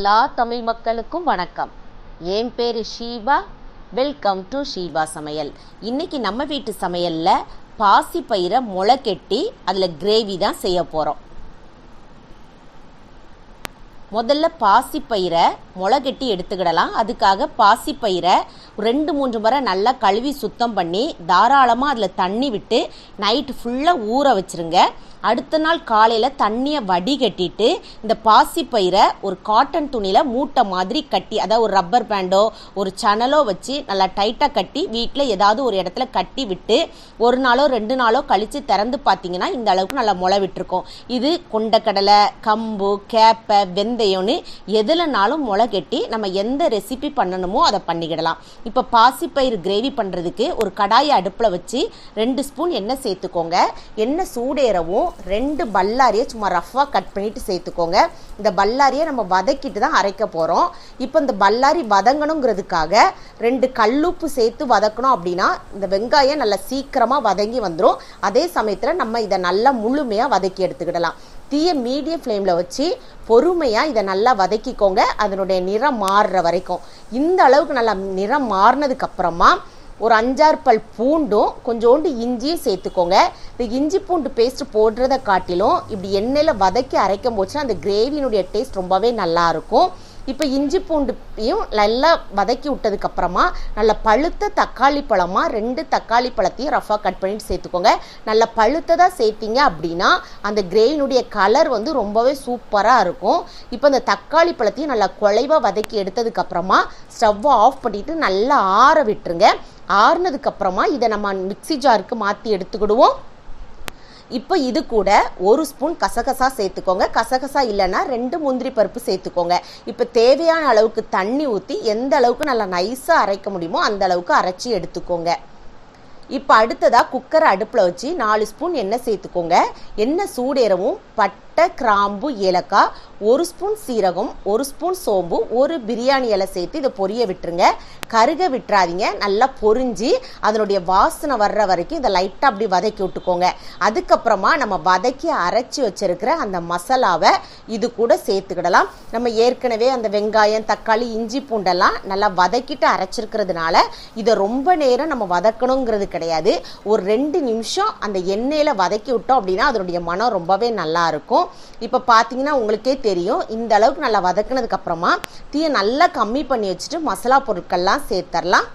எல்லா தமிழ் மக்களுக்கும் வணக்கம். என் பேர் ஷீபா. வெல்கம் டு ஷீபா சமையல். இன்னைக்கு நம்ம வீட்டு சமையலில் பாசிப்பயிரை முளை கெட்டி அதில் கிரேவி தான் செய்ய போகிறோம் முதல்ல பாசிப்பயிரை முளைகட்டி எடுத்துக்கிடலாம். அதுக்காக பாசிப்பயிரை ரெண்டு மூன்று முறை நல்லா கழுவி சுத்தம் பண்ணி தாராளமாக அதில் தண்ணி விட்டு நைட்டு ஃபுல்லாக ஊற வச்சுருங்க. அடுத்த நாள் காலையில் தண்ணியை வடிகட்டிட்டு இந்த பாசிப்பயிரை ஒரு காட்டன் துணியில் மூட்டை மாதிரி கட்டி அதாவது ஒரு ரப்பர் பேண்டோ ஒரு சனலோ வச்சு நல்லா டைட்டாக கட்டி வீட்டில் ஏதாவது ஒரு இடத்துல கட்டி விட்டு ஒரு நாளோ ரெண்டு நாளோ கழித்து திறந்து பார்த்தீங்கன்னா இந்த அளவுக்கு நல்லா முளை விட்டுருக்கோம். இது கொண்டக்கடலை கம்பு கேப்பை வெந்தயம்னு எதுலனாலும் முளை கட்டி நம்ம எந்த ரெசிபி பண்ணணுமோ அதை பண்ணிக்கிடலாம். இப்போ பாசிப்பயிறு கிரேவி பண்ணுறதுக்கு ஒரு கடாயை அடுப்பில் வச்சு ரெண்டு ஸ்பூன் எண்ணெய் சேர்த்துக்கோங்க. எண்ணெய் சூடேறவும் ரெண்டு பல்லாரியை சும்மா ரஃப்பாக கட் பண்ணிவிட்டு சேர்த்துக்கோங்க. இந்த பல்லாரியை நம்ம வதக்கிட்டு தான் அரைக்க போகிறோம் இப்போ இந்த பல்லாரி வதங்கணுங்கிறதுக்காக ரெண்டு கல்லுப்பு சேர்த்து வதக்கணும் அப்படின்னா இந்த வெங்காயம் நல்லா சீக்கிரமாக வதங்கி வந்துடும் அதே சமயத்தில் நம்ம இதை நல்லா முழுமையாக வதக்கி எடுத்துக்கிடலாம். தீய மீடியம் ஃப்ளேமில் வச்சு பொறுமையாக இதை நல்லா வதக்கிக்கோங்க. அதனுடைய நிறம் மாறுற வரைக்கும். இந்த அளவுக்கு நல்லா நிறம் மாறினதுக்கப்புறமா ஒரு அஞ்சாறு பல் பூண்டும் கொஞ்சோண்டு இஞ்சியும் சேர்த்துக்கோங்க. இந்த இஞ்சி பூண்டு பேஸ்ட் போடுறத காட்டிலும் இப்படி எண்ணெயில் வதக்கி அரைக்கும் போச்சுன்னா அந்த கிரேவியினுடைய டேஸ்ட் ரொம்பவே நல்லா இருக்கும். இப்போ இஞ்சி பூண்டுத்தையும் நல்லா வதக்கி விட்டதுக்கப்புறமா நல்ல பழுத்த தக்காளி பழமாக ரெண்டு தக்காளி பழத்தையும் ரஃபாக கட் பண்ணிட்டு சேர்த்துக்கோங்க. நல்ல பழுத்ததாக சேர்த்தீங்க அப்படின்னா அந்த கிரேவினுடைய கலர் வந்து ரொம்பவே சூப்பராக இருக்கும். இப்போ அந்த தக்காளி பழத்தையும் நல்லா குழைவாக வதக்கி எடுத்ததுக்கப்புறமா ஸ்டவ்வை ஆஃப் பண்ணிவிட்டு நல்லா ஆற விட்டுருங்க. ஆறுனதுக்கப்புறமா இதை நம்ம மிக்சி ஜாருக்கு மாற்றி எடுத்துக்கிடுவோம். இப்போ இது கூட ஒரு ஸ்பூன் கசகசா சேர்த்துக்கோங்க. கசகசா இல்லைன்னா ரெண்டு முந்திரி பருப்பு சேர்த்துக்கோங்க. இப்போ தேவையான அளவுக்கு தண்ணி ஊற்றி எந்த அளவுக்கு நல்லா நைஸாக அரைக்க முடியுமோ அந்த அளவுக்கு அரைச்சி எடுத்துக்கோங்க. இப்போ அடுத்ததாக குக்கரை அடுப்பில் வச்சு நாலு ஸ்பூன் எண்ணெய் சேர்த்துக்கோங்க. எண்ணெய் சூடேறவும் பட் பட்டை கிராம்பு ஏலக்காய் ஒரு ஸ்பூன் சீரகம் ஒரு ஸ்பூன் சோம்பு ஒரு பிரியாணி இலை சேர்த்து இதை பொரிய விட்டுருங்க. கருக விட்டுறாதீங்க. நல்லா பொரிஞ்சு அதனுடைய வாசனை வர்ற வரைக்கும் இதை லைட்டாக அப்படி வதக்கி விட்டுக்கோங்க. அதுக்கப்புறமா நம்ம வதக்கி அரைச்சி வச்சிருக்கிற அந்த மசாலாவை இது கூட சேர்த்துக்கிடலாம். நம்ம ஏற்கனவே அந்த வெங்காயம் தக்காளி இஞ்சி பூண்டெல்லாம் நல்லா வதக்கிட்டு அரைச்சிருக்கிறதுனால இதை ரொம்ப நேரம் நம்ம வதக்கணுங்கிறது கிடையாது. ஒரு ரெண்டு நிமிஷம் அந்த எண்ணெயில் வதக்கி விட்டோம் அப்படின்னா அதனுடைய மனம் ரொம்பவே நல்லா இருக்கும். இப்போ பார்த்தீங்கன்னா உங்களுக்கே தெரியும் இந்த அளவுக்கு நல்லா வதக்குனதுக்கு அப்புறமா தீயை நல்லா கம்மி பண்ணி வச்சுட்டு மசாலா பொருட்கள்லாம் சேர்த்தரலாம்.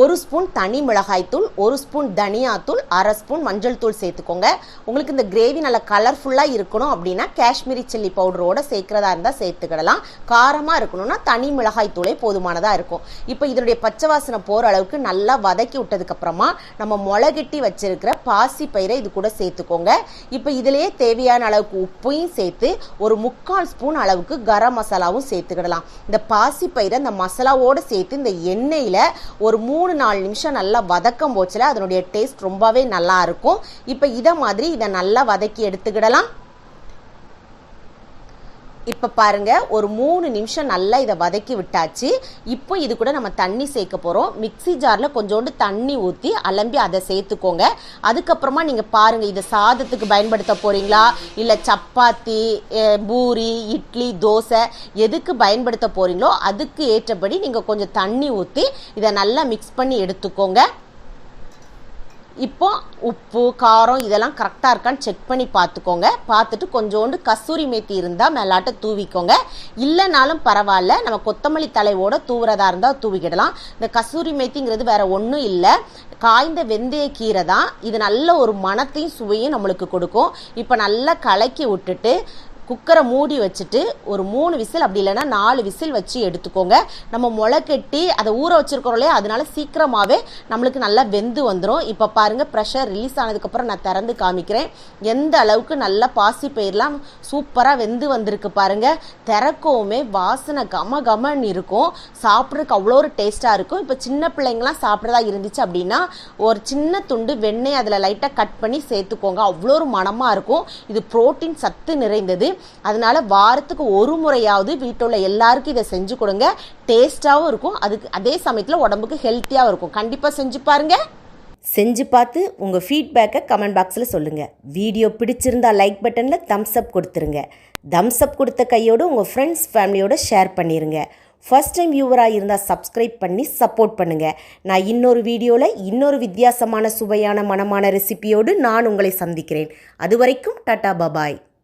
ஒரு ஸ்பூன் தனி மிளகாய்த்தூள் ஒரு ஸ்பூன் தனியாத்தூள் அரை ஸ்பூன் மஞ்சள் தூள் சேர்த்துக்கோங்க. உங்களுக்கு இந்த கிரேவி நல்லா கலர்ஃபுல்லாக இருக்கணும் அப்படின்னா காஷ்மீரி சில்லி பவுடரோடு சேர்க்குறதா இருந்தால் சேர்த்துக்கிடலாம். காரமாக இருக்கணும்னா தனி மிளகாய்த்தூளே போதுமானதாக இருக்கும். இப்போ இதனுடைய பச்சை வாசனை போகிற அளவுக்கு நல்லா வதக்கி விட்டதுக்கப்புறமா நம்ம முளகட்டி வச்சிருக்கிற பாசி பயிரை இது கூட சேர்த்துக்கோங்க. இப்போ இதிலேயே தேவையான அளவுக்கு உப்பையும் சேர்த்து ஒரு முக்கால் ஸ்பூன் அளவுக்கு கரம் மசாலாவும் சேர்த்துக்கிடலாம். இந்த பாசி பயிரை இந்த மசாலாவோடு சேர்த்து இந்த எண்ணெயில் ஒரு மூணு மூணு நாலு நிமிஷம் நல்லா வதக்கம் போச்சுல அதனுடைய டேஸ்ட் ரொம்பவே நல்லா இருக்கும். இப்போ இதை மாதிரி இதை நல்லா வதக்கி எடுத்துக்கிடலாம். இப்போ பாருங்க ஒரு மூணு நிமிஷம் நல்லா இதை வதக்கி விட்டாச்சு. இப்போ இது கூட நம்ம தண்ணி சேர்க்க போகிறோம் மிக்சி ஜாரில் கொஞ்சோண்டு தண்ணி ஊற்றி அலம்பி அதை சேர்த்துக்கோங்க. அதுக்கப்புறமா நீங்கள் பாருங்கள் இதை சாதத்துக்கு பயன்படுத்த போகிறீங்களா இல்லை சப்பாத்தி பூரி இட்லி தோசை எதுக்கு பயன்படுத்த போகிறீங்களோ அதுக்கு ஏற்றபடி நீங்கள் கொஞ்சம் தண்ணி ஊற்றி இதை நல்லா மிக்ஸ் பண்ணி எடுத்துக்கோங்க. இப்போ உப்பு காரம் இதெல்லாம் கரெக்டாக இருக்கான்னு செக் பண்ணி பார்த்துக்கோங்க. பார்த்துட்டு கொஞ்சோண்டு கஸ்தூரி மேத்தி இருந்தால் மேலாட்ட தூவிக்கோங்க. இல்லைனாலும் பரவாயில்ல நம்ம கொத்தமல்லி தலைவோட தூவுறதா இருந்தால் தூவிக்கிடலாம். இந்த கஸ்தூரி மேத்திங்கிறது வேற ஒன்றும் இல்லை. காய்ந்த வெந்தய கீரை தான். இது நல்ல ஒரு மனத்தையும் சுவையும் நம்மளுக்கு கொடுக்கும். இப்போ நல்லா கலக்கி விட்டுட்டு குக்கரை மூடி வச்சுட்டு ஒரு மூணு விசில் அப்படி இல்லைன்னா நாலு விசில் வச்சு எடுத்துக்கோங்க. நம்ம முளை கட்டி அதை ஊற வச்சுருக்கிறோம் இல்லையா? அதனால சீக்கிரமாகவே நம்மளுக்கு நல்லா வெந்து வந்துடும் இப்போ பாருங்கள் ப்ரெஷர் ரிலீஸ் ஆனதுக்கப்புறம் நான் திறந்து காமிக்கிறேன். எந்த அளவுக்கு நல்லா பாசி பயிரெலாம் சூப்பராக வெந்து வந்திருக்கு பாருங்கள் திறக்கவுமே வாசனை கம கமன்னு இருக்கும். சாப்பிட்றதுக்கு அவ்வளோ ஒரு டேஸ்ட்டாக இருக்கும். இப்போ சின்ன பிள்ளைங்களாம் சாப்பிட்றதா இருந்துச்சு அப்படின்னா ஒரு சின்ன துண்டு வெண்ணெய் அதில் லைட்டாக கட் பண்ணி சேர்த்துக்கோங்க. அவ்வளோ ஒரு மனமாக இருக்கும். இது புரோட்டீன் சத்து நிறைந்தது. அதனால வாரத்துக்கு ஒரு முறையாவது வீட்டில் உள்ள எல்லாருக்கும் இதை செஞ்சு கொடுங்க. டேஸ்ட்டாகவும் இருக்கும். அதுக்கு அதே சமயத்தில் உடம்புக்கு ஹெல்த்தியாகவும் இருக்கும். கண்டிப்பாக செஞ்சு பாருங்க. செஞ்சு பார்த்து உங்கள் ஃபீட்பேக்கை கமெண்ட் பாக்ஸில் சொல்லுங்கள் வீடியோ பிடிச்சிருந்தா லைக் பட்டனில் தம்ஸ் அப் கொடுத்துருங்க. தம்ஸ் அப் கொடுத்த கையோடு உங்கள் ஃப்ரெண்ட்ஸ் ஃபேமிலியோட ஷேர் பண்ணிடுங்க ஃபர்ஸ்ட் டைம் வியூவராக இருந்தால் சப்ஸ்கிரைப் பண்ணி சப்போர்ட் பண்ணுங்கள் நான் இன்னொரு வீடியோவில் இன்னொரு வித்தியாசமான சுவையான மனமான ரெசிபியோடு நான் உங்களை சந்திக்கிறேன். அது வரைக்கும் டாட்டா பபாய்